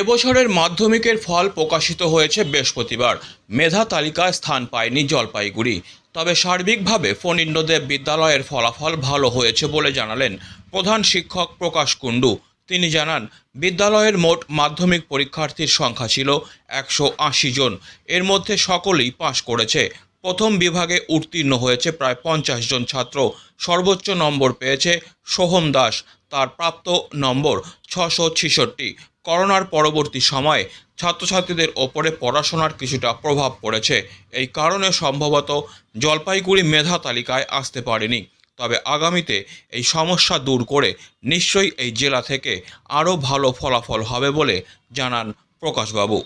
এবছরের মাধ্যমিকের ফল প্রকাশিত হয়েছে বৃহস্পতিবার। মেধা তালিকায় স্থান পায়নি জলপাইগুড়ি। তবে সার্বিকভাবে ফণীন্দ্রদেব বিদ্যালয়ের ফলাফল ভালো হয়েছে বলে জানালেন প্রধান শিক্ষক প্রকাশ কুণ্ডু। তিনি জানান, বিদ্যালয়ের মোট মাধ্যমিক পরীক্ষার্থীর সংখ্যা ছিল একশো আশি জন। এর মধ্যে সকলেই পাশ করেছে। প্রথম বিভাগে উত্তীর্ণ হয়েছে প্রায় পঞ্চাশ জন ছাত্র। সর্বোচ্চ নম্বর পেয়েছে সোহম দাস। তার প্রাপ্ত নম্বর ছশো ছেষট্টি। করোনার পরবর্তী সময়ে ছাত্রছাত্রীদের ওপরে পড়াশোনার কিছুটা প্রভাব পড়েছে। এই কারণে সম্ভবত জলপাইগুড়ি মেধা তালিকায় আসতে পারেনি। তবে আগামীতে এই সমস্যা দূর করে নিশ্চয়ই এই জেলা থেকে আরও ভালো ফলাফল হবে বলে জানান প্রকাশবাবু।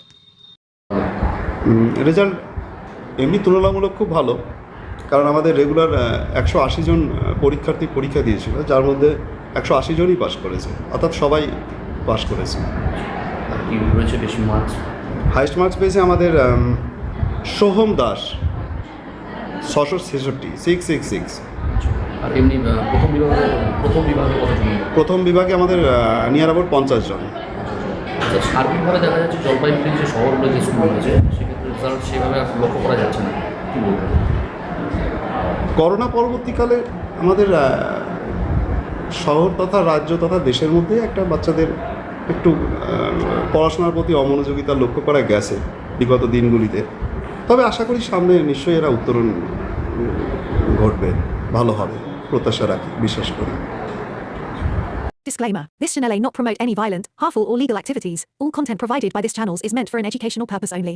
রেজাল্ট এমনি তুলনামূলক খুব ভালো, কারণ আমাদের রেগুলার একশো আশি জন পরীক্ষার্থী পরীক্ষা দিয়েছিল, যার মধ্যে একশো আশি জনই পাশ করেছে। অর্থাৎ সবাই পাশ করেছে। হাইস্ট মার্কস পেয়েছে আমাদের সোহম দাস ছশো ছেষট্টি সিক্স সিক্স সিক্স আর এমনি প্রথম বিভাগে প্রথম বিভাগে প্রথম বিভাগে আমাদের নিয়ার অ্যাবাউট পঞ্চাশ জন। আচ্ছা, সার্বিকভাবে দেখা যাচ্ছে জলপাইগুড়ি যে শহরগুলো যে স্কুল রয়েছে সেক্ষেত্রে রেজাল্ট সেভাবে লক্ষ্য করা যাচ্ছে না। কী বলবেন? করোনা পরবর্তীকালে আমাদের শহর তথা রাজ্য তথা দেশের মধ্যে একটা বাচ্চাদের একটু পড়াশোনার প্রতি অমনোযোগিতা লক্ষ্য করা গেছে বিগত দিনগুলিতে তবে আশা করি সামনে নিশ্চয়ই এরা উত্তরণ ঘটবে ভালো হবে প্রত্যাশা রাখি বিশ্বাস করি Disclaimer This channel may not promote any violent, harmful, or legal activities. All content provided by this channel is meant for an educational purpose only.